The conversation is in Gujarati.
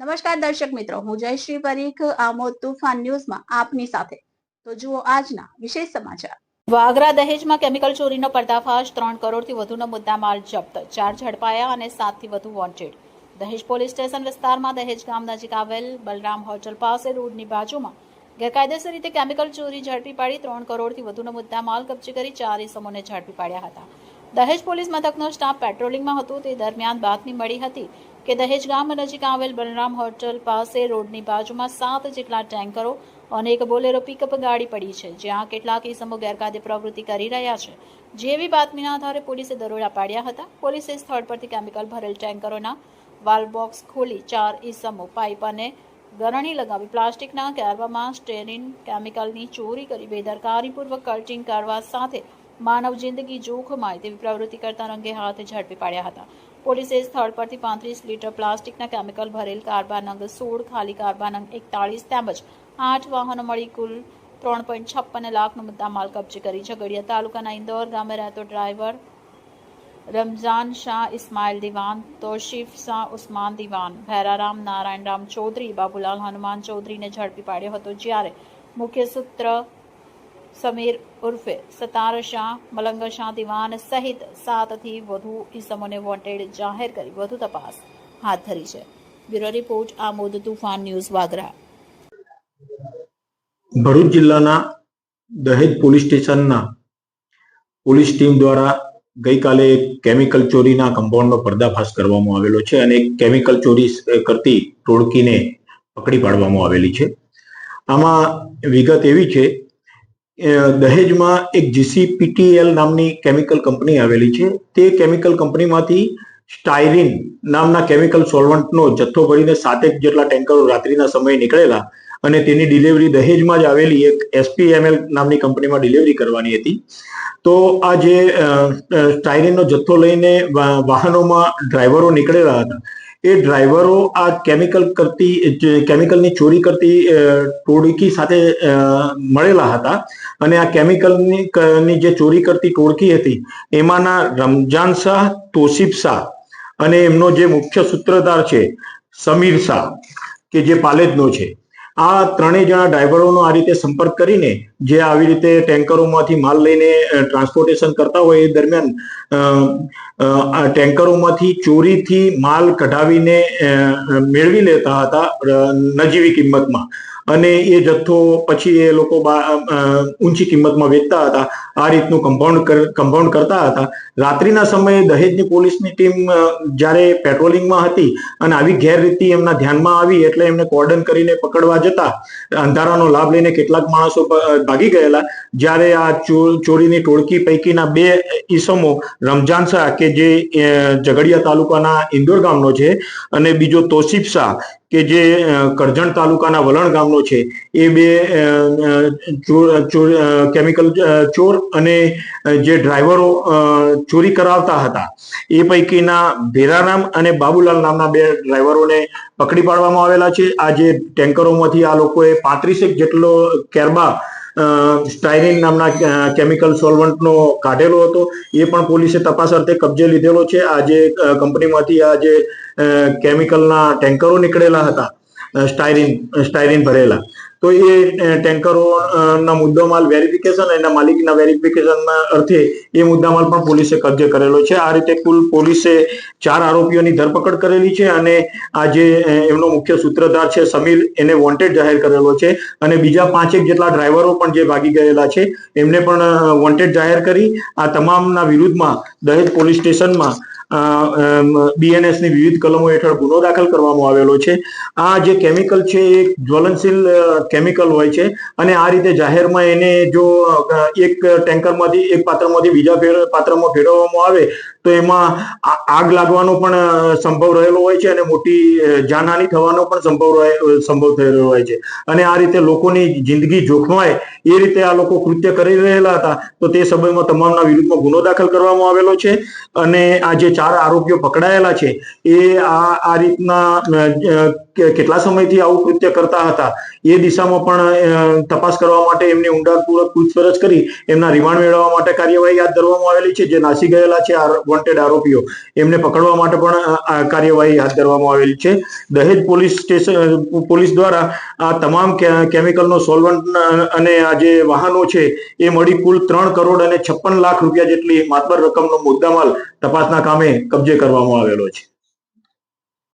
નમસ્કાર દર્શક મિત્રો, હું જયશ્રી પરીખ, આમોદ તુફાન ન્યૂઝમાં આપની સાથે. તો જુઓ આજના વિશેષ સમાચાર. વાગરા દહેજમાં કેમિકલ ચોરીનો પર્દાફાશ, ત્રણ કરોડથી વધુનો મુદ્દામાલ જપ્ત, ચાર ઝડપાયા અને સાતથી વધુ વોન્ટેડ દહેજ પોલીસ સ્ટેશન વિસ્તારમાં દહેજ ગામ નજીક આવેલ બલરામ હોટલ પાસે રોડની બાજુમાં ગેરકાયદેસર રીતે કેમિકલ ચોરી ઝડપી પાડી, ત્રણ કરોડથી વધુનો મુદ્દામાલ કબજે કરી ચાર ઇસમોને ઝડપી પાડ્યા હતા. દહેજ પોલીસ મથકનો સ્ટાફ પેટ્રોલિંગમાં હતો. તે દરમિયાન બાતમી મળી હતી કે દહેજ ગામ નજીક આવેલ બલરામ હોટલ પાસે રોડની બાજુમાં સાત જેટલા ટેન્કરો અને એક બોલેરો પિકઅપ ગાડી પડી છે. જ્યાં કેટલાક ઇસમો ગેરકાયદે પ્રવૃત્તિ કરી રહ્યા છે. જેવી બાતમીના આધારે પોલીસે દરોડા પાડ્યા હતા. પોલીસે સ્થળ પરથી કેમિકલ ભરેલ ટેન્કરોના વાલ બોક્સ ખોલી ચાર ઇસમો પાઇપ અને ગરણી લગાવી પ્લાસ્ટિકના કેરવામાં સ્ટેરિન કેમિકલની ચોરી કરી બેદરકારીપૂર્વક કલ્ટિંગ કરવા સાથે માનવ જિંદગી જોખમાય તેવી પ્રવૃત્તિ કરતા રંગે હાથે ઝડપી પાડ્યા હતા. પોલીસે સ્થળ પરથી પાંત્રીસ લીટર પ્લાસ્ટિકના કેમિકલ ભરેલ કારબાન અંગ, સોળ ખાલી કારબાન અંગ, એકતાળીસ તેમજ આઠ વાહનો મળી કુલ ત્રણ પોઈન્ટ છપ્પન લાખનો મુદ્દામાલ કબજે કરી. ઝઘડિયા તાલુકાના ઇન્દોર ગામે રહેતો ડ્રાઈવર રમઝાન શાહ ઇસ્માઇલ દિવાન, તોશીફ શાહ ઉસ્માન દિવાન, ભૈરારામ નારાયણરામ ચૌધરી, બાબુલાલ હનુમાન ચૌધરીને ઝડપી પાડ્યો હતો જ્યારે મુખ્ય સૂત્ર સમીર ઉર્ફે સતાર શાહ, મલંગ શાહ દિવાન સહિત સાતથી વધુ ઇસમોને વોન્ટેડ જાહેર કરી વધુ તપાસ હાથ ધરી છે. Bureau report, Amod Toofan news, Vagra. Bharuch જિલ્લાના દહેજ પોલીસ સ્ટેશનના પોલીસ ટીમ દ્વારા ગઈકાલે એક કેમિકલ ચોરીના કમ્પાઉન્ડનો પર્દાફાશ કરવામાં આવેલો છે અને કેમિકલ ચોરી કરતી ટોળકીને પકડી પાડવામાં આવેલી છે. આમાં વિગત એવી છે દહેજમાં એક જીસીપીટીએલ નામની કેમિકલ કંપની આવેલી છે. તે કેમિકલ કંપનીમાંથી સ્ટાયરીન નામના કેમિકલ સોલ્વન્ટનો જથ્થો ભરીને સાતેક જેટલા ટેન્કરો રાત્રિના સમયે નીકળેલા અને તેની ડિલિવરી દહેજમાં જ આવેલી એક એસપીએમએલ નામની કંપનીમાં ડિલિવરી કરવાની હતી. તો આ જે સ્ટાયરીનનો જથ્થો લઈને વાહનોમાં ડ્રાઈવરો નીકળેલા હતા એ ડ્રાઈવરો આ કેમિકલ કરતી કેમિકલની ચોરી કરતી ટોળકી સાથે મળેલા હતા. અને આ કેમિકલની જે ચોરી કરતી ટોળકી હતી, એમાંના રમજાન શાહ, તોસીફ શાહ અને એમનો જે મુખ્ય સૂત્રધાર છે, સમીર શાહ, કે જે પાલેજનો છે. આ ત્રણેય જણા ડ્રાઈવરોનો આ રીતે સંપર્ક કરીને જે આવી રીતે ટેન્કરોમાંથી માલ લઈને ટ્રાન્સપોર્ટેશન કરતા હોય એ દરમિયાન ટેન્કરોમાંથી ચોરીથી માલ કઢાવીને મેળવી લેતા હતા નજીવી કિંમતમાં. અને એ જથ્થો પછી એ લોકો ઊંચી કિંમતમાં વેચતા હતા. આ રીતનું કમ્પાઉન્ડ કમ્પાઉન્ડ કરતા હતા. રાત્રિના સમયે દહેજની પોલીસની ટીમ જ્યારે પેટ્રોલિંગમાં હતી અને આવી ગેરરીતિ એમના ધ્યાનમાં આવી એટલે એમને કોર્ડન કરીને પકડવા જતા, અંધારાનો લાભ લઈને કેટલાક માણસો ભાગી ગયેલા. જ્યારે આ ચોરીની ટોળકી પૈકીના બે ઈસમો, રમજાન શાહ, કે જે ઝઘડિયા તાલુકાના ઇન્દોર ગામનો છે, અને બીજો તોસીફ શાહ કે જે કરજણ તાલુકાના વલણ ગામનો છે, એ બે કેમિકલ ચોર અને જે ડ્રાઈવરો ચોરી કરાવતા હતા. એ પૈકીના ભેરારામ અને બાબુલાલ નામના બે ડ્રાઈવરોને પકડી પાડવામાં આવેલા છે. આ જે ટેન્કરોમાંથી આ લોકોએ પાંત્રીસેક જેટલો કેરબા સ્ટાયરીન નામના કેમિકલ સોલ્વન્ટનો કાઢેલો હતો. એ પણ પોલીસે તપાસ અર્થે કબજે લીધેલો છે. આ જે કંપનીમાંથી આ જે કેમિકલના ટેન્કરો નીકળેલા હતા સ્ટાયરીન સ્ટાયરીન ભરેલા. તો એ ટેન્કરોના મુદ્દામાલ વેરિફિકેશન એના માલિકના વેરિફિકેશનના અર્થે એ મુદ્દામાલ પણ પોલીસે કબજે કરેલો છે. આ રીતે કુલ પોલીસે ચાર આરોપીઓની ધરપકડ કરેલી છે અને આ જે એમનો મુખ્ય સૂત્રધાર છે સમીર એને વોન્ટેડ જાહેર કરેલો છે અને બીજા પાંચેક જેટલા ડ્રાઈવરો પણ જે ભાગી ગયેલા છે, એમને પણ વોન્ટેડ જાહેર કરી. આ તમામના વિરુદ્ધમાં દહેજ પોલીસ સ્ટેશનમાં બીએનએસની વિવિધ કલમો હેઠળ ગુનો દાખલ કરવામાં આવેલો છે. આ જે કેમિકલ છે એ જ્વલનશીલ કેમિકલ હોય છે. અને આ રીતે જાહેરમાં એને જો એક ટેન્કરમાંથી એક પાત્રમાંથી બીજા પાત્રમાં ફેરવવામાં આવે તો એમાં આગ લાગવાનો પણ સંભવ રહેલો હોય છે અને મોટી જાનહાની થવાનો પણ સંભવ સંભવ રહ્યો હોય છે. અને આ રીતે લોકોની જિંદગી જોખમાય એ રીતે આ લોકો કૃત્ય કરી રહેલા હતા, તો તે સમયમાં તમામના વિરુદ્ધમાં ગુનો દાખલ કરવામાં આવેલો છે. અને આ જે ચાર આરોપીઓ પકડાયેલા છે, એ આ આ રીતના કેટલા સમયથી આવું કૃત્ય કરતા હતા, એ દિશામાં પણ તપાસ કરવા માટે એમની ઊંડાણપૂર્વક પૂછપરછ કરી, એમના રિમાન્ડ મેળવવા માટે કાર્યવાહી હાથ ધરવામાં આવેલી છે. જે નાસી ગયેલા છે આ વોન્ટેડ આરોપીઓ. એમને પકડવા માટે પણ કાર્યવાહી હાથ ધરવામાં આવેલી છે. દહેજ પોલીસ સ્ટેશન પોલીસ દ્વારા આ તમામ કેમિકલનો સોલ્વન્ટ અને આ જે વાહનો છે, એ મળી કુલ ત્રણ કરોડ અને છપ્પન લાખ રૂપિયા જેટલી માતબર રકમનો મુદ્દામાલ તપાસના કામે કબજે કરવામાં આવેલો છે.